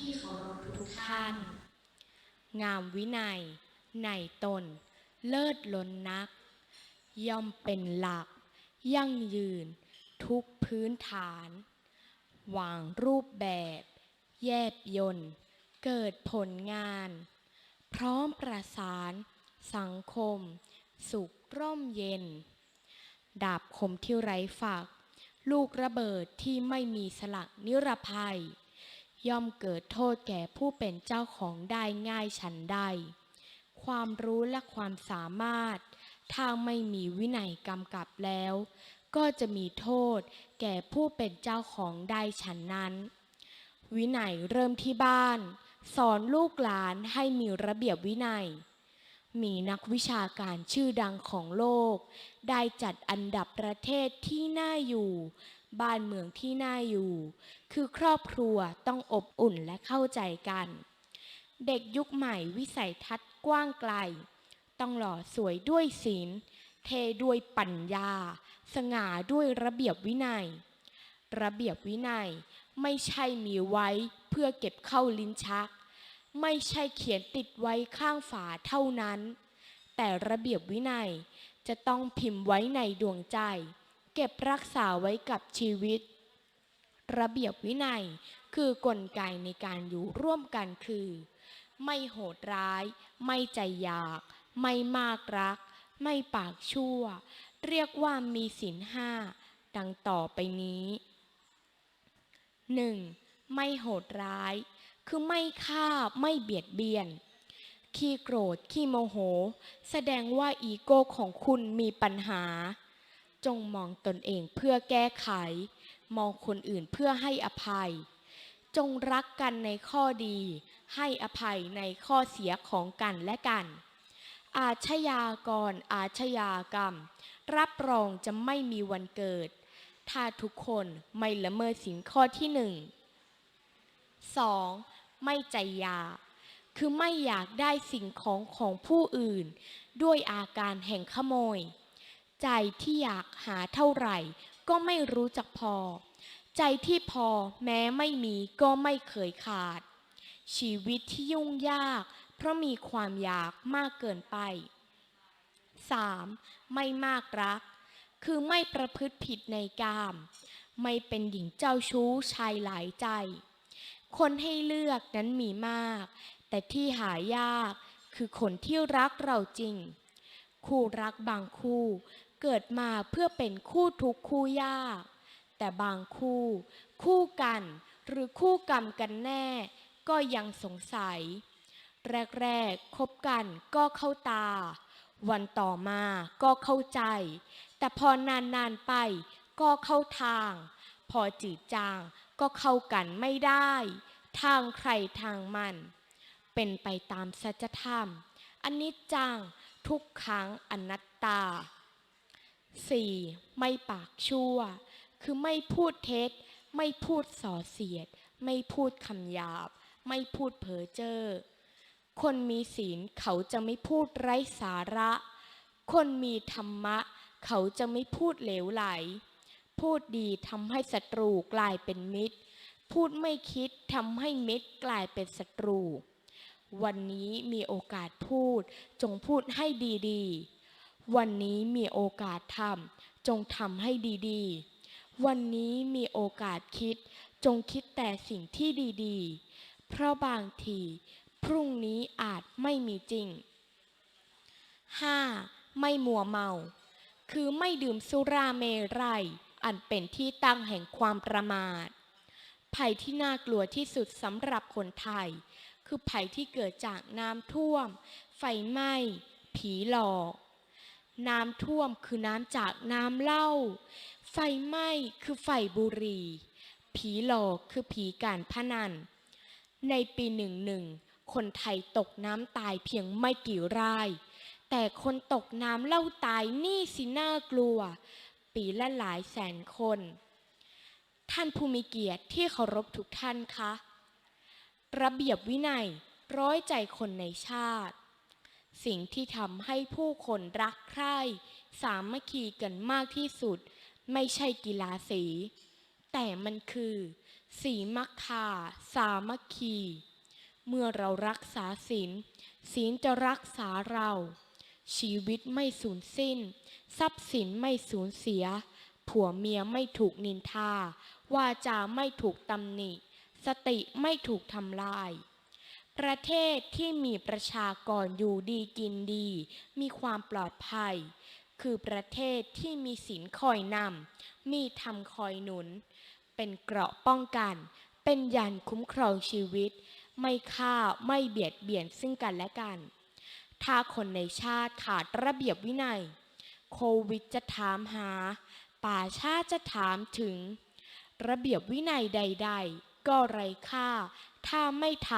ที่เคารพทุกท่าน งามวินัย ในตน เลิศล้นนัก ย่อมเป็นหลัก ยั่งยืน ทุกพื้นฐาน วางรูปแบบ แยบยนต์เกิดผลงาน พร้อมประสาน สังคม สุขร่มเย็น ดาบคมที่ไร้ฝัก ลูกระเบิดที่ไม่มีสลักนิรภัย ย่อมเกิดโทษแก่ผู้เป็นเจ้าของได้ง่ายฉันใด ความรู้และความสามารถ ถ้าไม่มีวินัยกำกับแล้ว ก็จะมีโทษแก่ผู้เป็นเจ้าของได้ฉันนั้น วินัยเริ่มที่บ้าน สอนลูกหลานให้มีระเบียบวินัย มีนักวิชาการชื่อดังของโลก ได้จัดอันดับประเทศที่น่าอยู่ บ้านเมืองที่น่าอยู่ คือครอบครัวต้องอบอุ่นและเข้าใจกัน เด็กยุคใหม่วิสัยทัศน์กว้างไกล ต้องหล่อสวยด้วยศีล เทด้วยปัญญา สง่าด้วยระเบียบวินัย ระเบียบวินัยไม่ใช่มีไว้เพื่อเก็บเข้าลิ้นชัก ไม่ใช่เขียนติดไว้ข้างฝาเท่านั้น แต่ระเบียบวินัยจะต้องพิมพ์ไว้ในดวงใจ เก็บรักษาไว้กับชีวิต ระเบียบวินัยคือกลไกในการอยู่ร่วมกันคือ ไม่โหดร้าย ไม่ใจอยาก ไม่มากรัก ไม่ปากชั่ว เรียกว่ามีศีลห้าดังต่อไปนี้ 1. ไม่โหดร้าย คือไม่ฆ่าไม่เบียดเบียน ขี้โกรธขี้โมโห แสดงว่าอีโก้ของคุณมีปัญหา จงมองตนเองเพื่อแก้ไข มองคนอื่นเพื่อให้อภัย จงรักกันในข้อดี ให้อภัยในข้อเสียของกันและกัน อาชญากรอาชญากรรม รับรองจะไม่มีวันเกิด ถ้าทุกคนไม่ละเมิดสินข้อที่หนึ่ง 2. ไม่ใจอยากคือไม่อยากได้สิ่งของของผู้อื่น ด้วยอาการแห่งขโมย ใจที่อยากหาเท่าไหร่ ก็ไม่รู้จักพอ ใจที่พอแม้ไม่มีก็ไม่เคยขาด ชีวิตที่ยุ่งยาก เพราะมีความอยากมากเกินไป 3. ไม่มากรัก คือไม่ประพฤติผิดในกาม ไม่เป็นหญิงเจ้าชู้ชายหลายใจ คนให้เลือกนั้นมีมาก แต่ที่หายากคือคนที่รักเราจริง คู่รักบางคู่เกิดมาเพื่อเป็นคู่ทุกข์คู่ยาก แต่บางคู่ คู่กันหรือคู่กรรมกันแน่ ก็ยังสงสัย แรกๆคบกันก็เข้าตา วันต่อมาก็เข้าใจ แต่พอนานๆไปก็เข้าทาง พอจืดจาง ก็เข้ากันไม่ได้ ทางใครทางมัน เป็นไปตามสัจธรรมอนิจจังทุกครั้งอนัตตา 4. ไม่ปากชั่ว คือไม่พูดเท็จ ไม่พูดส่อเสียด ไม่พูดคำหยาบ ไม่พูดเพ้อเจ้อคนมีศีลเขาจะไม่พูดไร้สาระ คนมีธรรมะ เขาจะไม่พูดเหลวไหล พูดดีทำให้ศัตรูกลายเป็นมิตร พูดไม่คิดทำให้มิตรกลายเป็นศัตรู วันนี้มีโอกาสพูด จงพูดให้ดีๆ วันนี้มีโอกาสทำจงทำให้ดีๆ วันนี้มีโอกาสคิด จงคิดแต่สิ่งที่ดีๆ เพราะบางที พรุ่งนี้อาจไม่มีจริง 5. ไม่มัวเมา คือไม่ดื่มสุราเมรัย อันเป็นที่ตั้งแห่งความประมาท ภัยที่น่ากลัวที่สุดสำหรับคนไทย คือภัยที่เกิดจากน้ำท่วม ไฟไหม้ ผีหลอก น้ำท่วมคือน้ำจากน้ำเหล้า ไฟไหม้คือไฟบุหรี่ ผีหลอกคือผีการพนัน ในปีหนึ่งหนึ่งคนไทยตกน้ำตายเพียงไม่กี่ราย แต่คนตกน้ำเล่าตายนี่สิน่ากลัว ปีละหลายแสนคน ท่านผู้มีเกียรติที่เคารพทุกท่านคะ ระเบียบวินัยร้อยใจคนในชาติ สิ่งที่ทำให้ผู้คนรักใคร่ สามัคคีกันมากที่สุด ไม่ใช่กีฬาสี แต่มันคือ สีมักคาสามัคคี เมื่อเรารักษาศีลศีลจะรักษาเรา ชีวิตไม่สูญสิ้น ทรัพย์สินไม่สูญเสีย ผัวเมียไม่ถูกนินทา วาจาไม่ถูกตำหนิ สติไม่ถูกทำลาย ประเทศที่มีประชากรอยู่ดีกินดี มีความปลอดภัย คือประเทศที่มีศีลคอยนำ มีธรรมคอยหนุน เป็นเกราะป้องกัน เป็นยันคุ้มครองชีวิต ไม่ฆ่าไม่เบียดเบียนซึ่งกันและกัน ถ้าคนในชาติขาดระเบียบวินัย โควิดจะถามหา ป่าชาติจะถามถึง ระเบียบวินัยใด ๆ ก็ไร้ค่า ถ้าไม่ท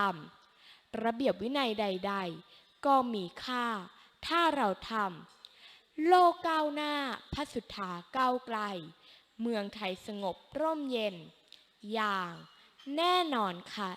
ำระเบียบวินัยใด ๆ ก็มีค่า ถ้าเราทำโลกก้าวหน้าพระสุธาก้าวไกล เมืองไทยสงบร่มเย็น อย่างแน่นอนค่ะ